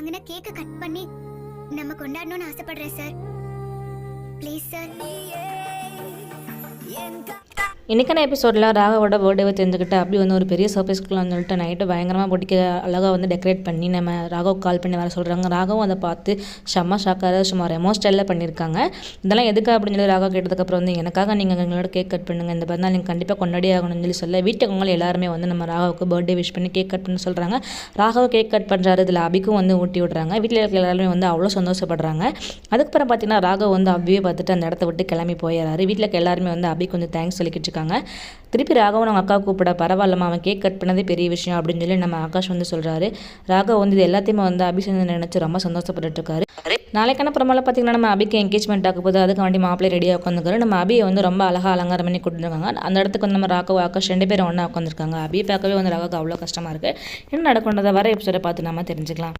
வாங்கின கேக்க கட் பண்ணி நம்ம கொண்டாடணும்னு ஆசைப்படுறேன் சார். Please sir. இன்றைக்கான எபிசோடில் ராகவோட பர்த்டேவை தெரிஞ்சுக்கிட்டு அப்படி வந்து ஒரு பெரிய சர்ப்ரைஸ் கொடுக்கலாம்னு சொல்லிட்டு நைட்டு பயங்கரமாக பிடிக்க அழகாக வந்து டெக்கரேட் பண்ணி நம்ம ராகவ் கால் பண்ணி வர சொல்கிறாங்க ராகவும் அதை பார்த்து செம்ம ஷாக்கார சும்மா ரெமோ ஸ்டைலில் பண்ணியிருக்காங்க. இதெல்லாம் எதுக்கு அப்படின்னு சொல்லி ராகவ் கேட்டதுக்கப்புறம் வந்து எனக்காக நீங்கள் எங்களோட கேக் கட் பண்ணுங்கள் இந்த பிறந்தால் நீங்கள் கண்டிப்பாக கொண்டாடி ஆகணும்னு சொல்லி சொல்ல வீட்டுக்கவங்க எல்லாருமே வந்து நம்ம ராகவுக்கு பர்த்டே விஷ் பண்ணி கேக் கட் பண்ண சொல்கிறாங்க ராகவ் கேக் கட் பண்ணுறாரு இதில் அபிக்கும் வந்து ஊட்டி விட்றாங்க. வீட்டில் இருக்கிற எல்லாருமே வந்து அவ்வளோ சந்தோஷப்படுறாங்க. அதுக்கப்புறம் பார்த்தீங்கன்னா ராகவ் வந்து அபியை பார்த்துட்டு அந்த இடத்த விட்டு கிளம்பி போயிடறாரு. வீட்டில் இருக்க எல்லாருமே வந்து அபிக்கு வந்து தேங்க்ஸ் சொல்லிக்கிட்டு இருக்காங்க. திருப்பி ராகவன் அவங்க அக்கா கூப்பிட பரவாயில்லம்மா அவன் கேக் கட் பண்ணதே பெரிய விஷயம் அப்படின்னு சொல்லி நம்ம ஆகாஷ் வந்து சொல்கிறாரு ராகவ் வந்து இது எல்லாத்தையுமே வந்து அபி நினச்சி ரொம்ப சந்தோஷப்பட்டுட்டு இருக்காரு நாளைக்கான பிரமாவில் பார்த்தீங்கன்னா நம்ம அபிக்கு என்கேஜ்மெண்ட் ஆக போது அதுக்கு வேண்டி மாப்பிள்ளை ரெடியாக உட்காந்துருக்காரு நம்ம அபியை வந்து ரொம்ப அழகாக அலங்காரம் பண்ணி கொடுத்துருக்காங்க. அந்த இடத்துக்கு வந்து நம்ம ராகவ் ஆகாஷ் ரெண்டு பேரும் ஒன்றா உட்காந்துருக்காங்க அபியை பார்க்கவே வந்து ராகவுக்கு அவ்வளோ கஷ்டமாக இருக்குது என்ன நடக்கின்றதை வர எபிசோடை பார்த்து நம்ம தெரிஞ்சுக்கலாம்.